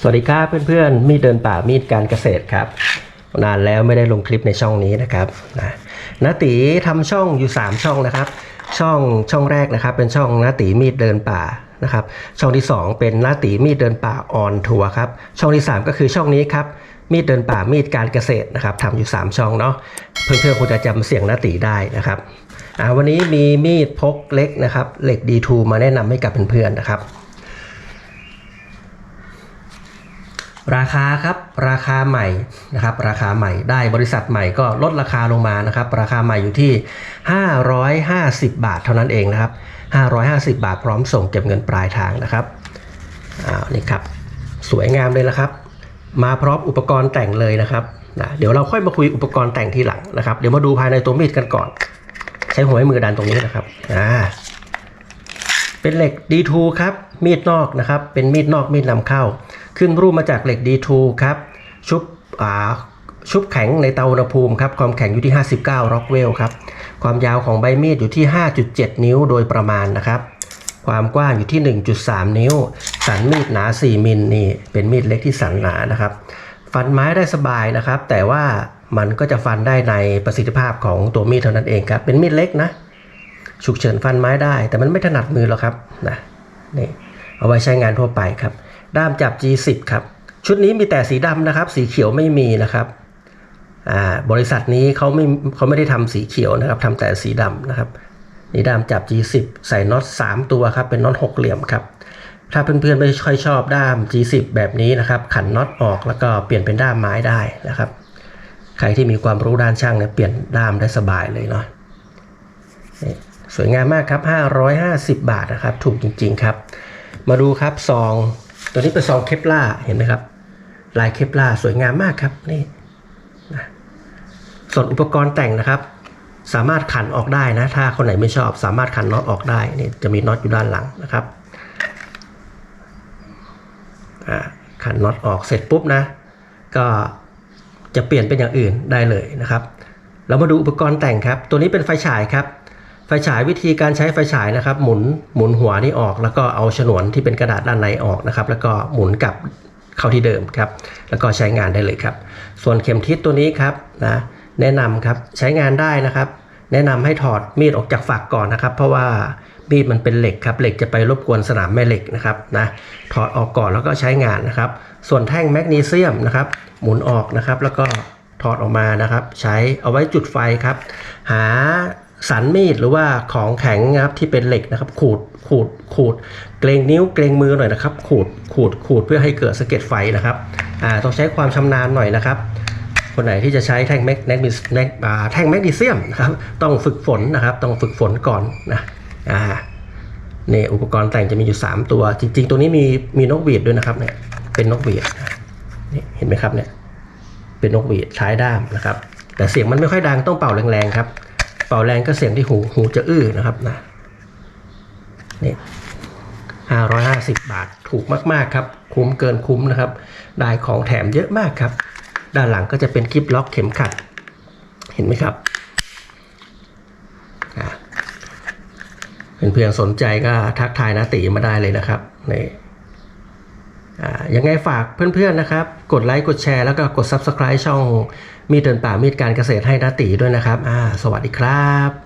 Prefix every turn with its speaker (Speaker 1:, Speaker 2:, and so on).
Speaker 1: สวัสดีครับเพื่อนๆ มีดเดินป่ามีดการเกษตรครับ นานแล้วไม่ได้ลงคลิปในช่องนี้นะครับนะนาตีทำช่องอยู่ 3 ช่องนะครับ ช่องช่องแรกนะครับ เป็นช่องนาตีมีดเดินป่านะครับ ช่องที่ 2 เป็นนาตีมีดเดินป่าออนทัวร์ครับ ช่องที่ 3 ก็คือช่องนี้ครับมีดเดินป่ามีดการเกษตรนะครับทำอยู่ 3 ช่องเนาะเพื่อนๆคงจะจำเสียงนาตีได้นะครับวันนี้มีมีดพกเล็กนะครับเหล็ก D2 มาแนะนำให้กับเพื่อนๆนะครับ ราคาครับราคาใหม่นะครับราคาใหม่ได้บริษัทใหม่ก็ลดราคาลงมานะครับราคาใหม่อยู่ที่ 550 บาทเท่านั้นเองนะครับ 550 บาทพร้อมส่งเก็บเงินปลายทางนะครับอ้าวนี่ครับสวยงามเลยละครับ มาพร้อมอุปกรณ์แต่งเลยนะครับนะเดี๋ยวเราค่อยมาคุยอุปกรณ์แต่งทีหลังนะครับเดี๋ยวมาดูภายในตัวมีดกันก่อน ใช้หัวให้มือดันตรงนี้นะครับอ่าเป็นเหล็ก D2 ครับมีดนอกนะครับเป็นมีดนอกมีดนำเข้า ขึ้นรูปมาจากเหล็ก D2 ครับชุบอ่าชุบแข็งในเตาอุณหภูมิครับความแข็งอยู่ที่ 59 ร็อกเวลครับความยาวของใบมีดอยู่ที่ 5.7 นิ้วโดยประมาณนะครับ ความกว้างอยู่ที่ 1.3 นิ้ว สันมีดหนา 4 มิลนี่เป็นมีดเล็กที่สันหนานะครับ ฟันไม้ได้สบายนะครับ แต่ว่ามันก็จะฟันได้ในประสิทธิภาพของตัวมีดเท่านั้นเองครับ เป็นมีดเล็กนะฉุกเฉินฟันไม้ได้ แต่มันไม่ถนัดมือหรอกครับนะนี่เอาไว้ใช้งานทั่วไปครับ ด้ามจับ G10 ครับ ชุดนี้มีแต่สีดำนะครับ สีเขียวไม่มีนะครับบริษัทนี้เขาไม่เขาไม่ได้ทำสีเขียวนะครับทำแต่สีดำนะครับนี่ด้ามจับ G10 ใส่น็อต3ตัวครับ เป็นน็อตหกเหลี่ยมครับ ถ้าเพื่อนๆไม่ค่อยชอบด้าม G10 แบบนี้นะครับ ขันน็อตออกแล้วก็เปลี่ยนเป็นด้ามไม้ได้นะครับ ใครที่มีความรู้ด้านช่างเนี่ยเปลี่ยนด้ามได้สบายเลยเนาะสวยงามมากครับ 550 บาทนะครับ ถูกจริง ๆ ครับ มาดูครับซอง ตัวนี้เป็นซองเคปล่าเห็นไหมครับ ลายเคปล่าสวยงามมากครับนี่นะส่วนอุปกรณ์แต่งนะครับ สามารถขันออกได้นะ ถ้าคนไหนไม่ชอบ สามารถขันน็อตออกได้นี่จะมีน็อตอยู่ด้านหลังนะครับขันน็อตออกเสร็จปุ๊บนะ ก็จะเปลี่ยนเป็นอย่างอื่นได้เลยนะครับ เรามาดูอุปกรณ์แต่งครับ ตัวนี้เป็นไฟฉายครับ ไฟฉายวิธีการใช้ไฟฉายนะครับหมุนหมุนหัวนี่ออก แล้วก็เอาฉนวนที่เป็นกระดาษด้านในออกนะครับ แล้วก็หมุนกลับเข้าที่เดิมครับ แล้วก็ใช้งานได้เลยครับ ส่วนเข็มทิศตัวนี้ครับนะแนะนำครับใช้งานได้นะครับ แนะนำให้ถอดมีดออกจากฝักก่อนนะครับ เพราะว่ามีดมันเป็นเหล็กครับเหล็กจะไปรบกวนสนามแม่เหล็กนะครับนะถอดออกก่อนแล้วก็ใช้งานนะครับ ส่วนแท่งแมกนีเซียมนะครับหมุนออกนะครับ แล้วก็ถอดออกมานะครับ ใช้เอาไว้จุดไฟครับ หา สันมีดหรือว่าของแข็งนะครับที่เป็นเหล็กนะครับ ขูดขูดขูดเกรงนิ้วเกรงมือหน่อยนะครับ ขูดขูดขูดเพื่อให้เกิดสะเก็ดไฟนะครับอ่าต้องใช้ความชำนาญหน่อยนะครับ คนไหนที่จะใช้แท่งแมกแมกนีแมกแท่งแมกนีเซียมนะครับต้องฝึกฝนนะครับ ต้องฝึกฝนก่อนนะอ่านี่อุปกรณ์แต่งจะมีอยู่ 3 ตัว จริง ๆ ตัวนี้มีมีนกหวีดด้วยนะครับเนี่ยเป็นนกหวีดนี่เห็นไหมครับเนี่ยเป็นนกหวีดใช้ด้ามนะครับ แต่เสียงมันไม่ค่อยดังต้องเป่าแรงๆครับ เป่าแรงก็เสียงที่หูหูจะอื้อนะครับนะนี่ห้าร้อยห้าสิบบาทถูกมาก ๆ ครับ คุ้มเกินคุ้มนะครับ ได้ของแถมเยอะมากครับ ด้านหลังก็จะเป็นคลิปล็อกเข็มขัด เห็นไหมครับเพื่อนๆสนใจก็ทักทายนาตีมาได้เลยนะครับนี่ ยังไงฝากเพื่อนๆนะครับ กดไลค์กดแชร์แล้วก็กด Subscribe ช่องมีเดินป่ามีดการเกษตรให้นาตีด้วยนะครับ สวัสดีครับ